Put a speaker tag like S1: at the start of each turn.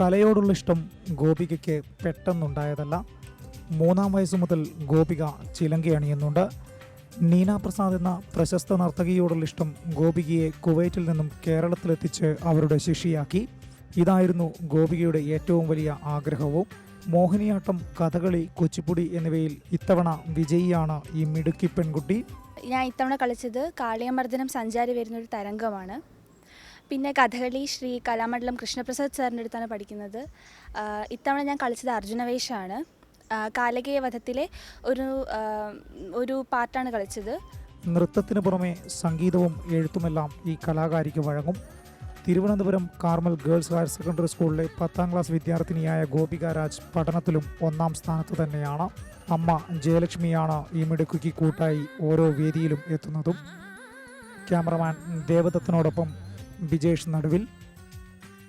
S1: കലയോടുള്ള ഇഷ്ടം ഗോപികയ്ക്ക് പെട്ടെന്നുണ്ടായതല്ല. മൂന്നാം വയസ്സു മുതൽ ഗോപിക ചിലങ്കി അണിയുന്നുണ്ട്. നീന പ്രസാദ് എന്ന പ്രശസ്ത നർത്തകിയോടുള്ള ഇഷ്ടം ഗോപികയെ കുവൈറ്റിൽ നിന്നും കേരളത്തിലെത്തിച്ച് അവരുടെ ശിഷ്യയാക്കി. ഇതായിരുന്നു ഗോപികയുടെ ഏറ്റവും വലിയ ആഗ്രഹവും. മോഹിനിയാട്ടം കഥകളി കുച്ചിപ്പുടി എന്നിവയിൽ ഇത്തവണ വിജയിയാണ് ഈ മിടുക്കി പെൺകുട്ടി.
S2: ഞാൻ ഇത്തവണ കളിച്ചത് കാളിയമർദ്ദനം സഞ്ചാരി വരുന്നൊരു തരംഗമാണ്. പിന്നെ കഥകളി ശ്രീ കലാമണ്ഡലം കൃഷ്ണപ്രസാദ് സാറിന്റെ അടുത്താണ് പഠിക്കുന്നത്. ഇത്തവണ ഞാൻ കളിച്ചത് അർജുനവേഷമാണ് കാലകീയ വധത്തിലെ ഒരു ഒരു പാട്ടാണ് കളിച്ചത്.
S1: നൃത്തത്തിന് പുറമെ സംഗീതവും എഴുത്തുമെല്ലാം ഈ കലാകാരിക്ക് വഴങ്ങും. Thiruvananthapuram Carmel girls higher secondary സ്കൂളിലെ പത്താം ക്ലാസ് വിദ്യാർത്ഥിനിയായ ഗോപിക രാജ് പഠനത്തിലും ഒന്നാം സ്ഥാനത്ത് തന്നെയാണ്. അമ്മ ജയലക്ഷ്മിയാണ് ഈ മിടുക്കിക്ക് കൂട്ടായി ഓരോ വേദിയിലും എത്തുന്നതും. ക്യാമറമാൻ ദേവദത്തിനോടൊപ്പം ബിജേഷ് നടുവിൽ.